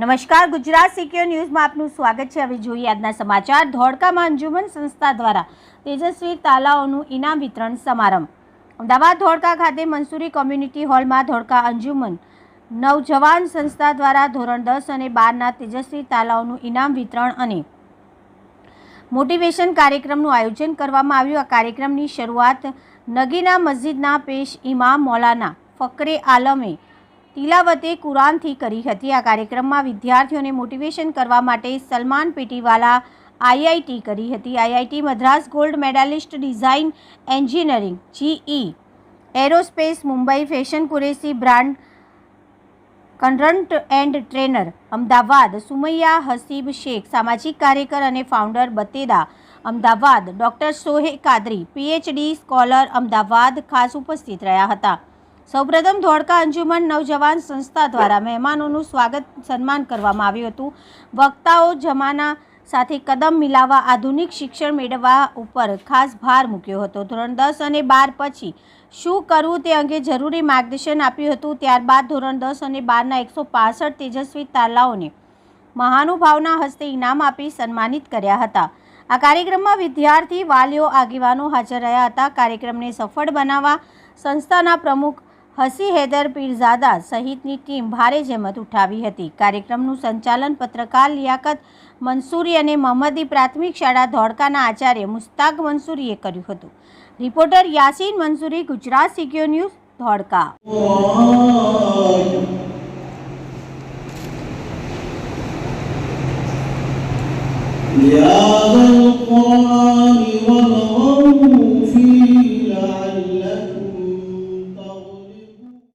નમસ્કાર, ગુજરાત સિક્યોર ન્યૂઝમાં આપનું સ્વાગત છે. હવે જોઈએ આજના સમાચાર. ધોળકામાં અંજુમન સંસ્થા દ્વારા તેજસ્વી તાલાઓનું ઇનામ વિતરણ સમારંભ. અમદાવાદ ધોળકા ખાતે મંસૂરી કોમ્યુનિટી હોલમાં ધોળકા અંજુમન નવજવાન સંસ્થા દ્વારા ધોરણ દસ અને બારના તેજસ્વી તાલાઓનું ઇનામ વિતરણ અને મોટિવેશન કાર્યક્રમનું આયોજન કરવામાં આવ્યું. આ કાર્યક્રમની શરૂઆત નગીના મસ્જિદના પેશ ઇમામ મૌલાના ફકરે આલમે તિલાવતે કુરાનથી કરી હતી. આ કાર્યક્રમમાં વિદ્યાર્થીઓને મોટિવેશન કરવા માટે સલમાન પેટીવાલા આઈઆઈટી કરી હતી. IIT Madras gold medalist design engineering, GE, aerospace, Mumbai fashion Qureshi brand consultant and trainer, Ahmedabad Sumaiya Hasib Sheikh, સામાજિક કાર્યકર અને ફાઉન્ડર બતેદા, Ahmedabad doctor સોહે Kadri, PhD scholar Ahmedabad ખાસ ઉપસ્થિત રહ્યા હતા. સૌપ્રથમ ધોળકા અંજુમન નવજવાન સંસ્થા દ્વારા મહેમાનોનું સ્વાગત સન્માન કરવામાં આવ્યું હતું. વક્તાઓ જમાના સાથે કદમ મિલાવવા, આધુનિક શિક્ષણ મેળવવા ઉપર ખાસ ભાર મૂક્યો હતો. ધોરણ દસ અને બાર પછી શું કરવું તે અંગે જરૂરી માર્ગદર્શન આપ્યું હતું. ત્યારબાદ ધોરણ દસ અને બારના એકસો પાસઠ તેજસ્વી તાલાઓને મહાનુભાવના હસ્તે ઇનામ આપી સન્માનિત કર્યા હતા. આ કાર્યક્રમમાં વિદ્યાર્થી, વાલીઓ, આગેવાનો હાજર રહ્યા હતા. કાર્યક્રમને સફળ બનાવવા સંસ્થાના પ્રમુખ હસી હૈદર પીરઝાદા સહિતની ટીમ ભારે જેમત ઉઠાવી હતી કાર્યક્રમનું સંચાલન પત્રકાર લિયાકત મંસૂરી અને મહમ્મદી પ્રાથમિક શાળા ધોળકાના આચાર્ય મુસ્તાક મંસૂરીએ કર્યું હતું રિપોર્ટર યાસીન મંસૂરી ગુજરાત સિક્યો ન્યૂઝ, ધોળકા Yeah.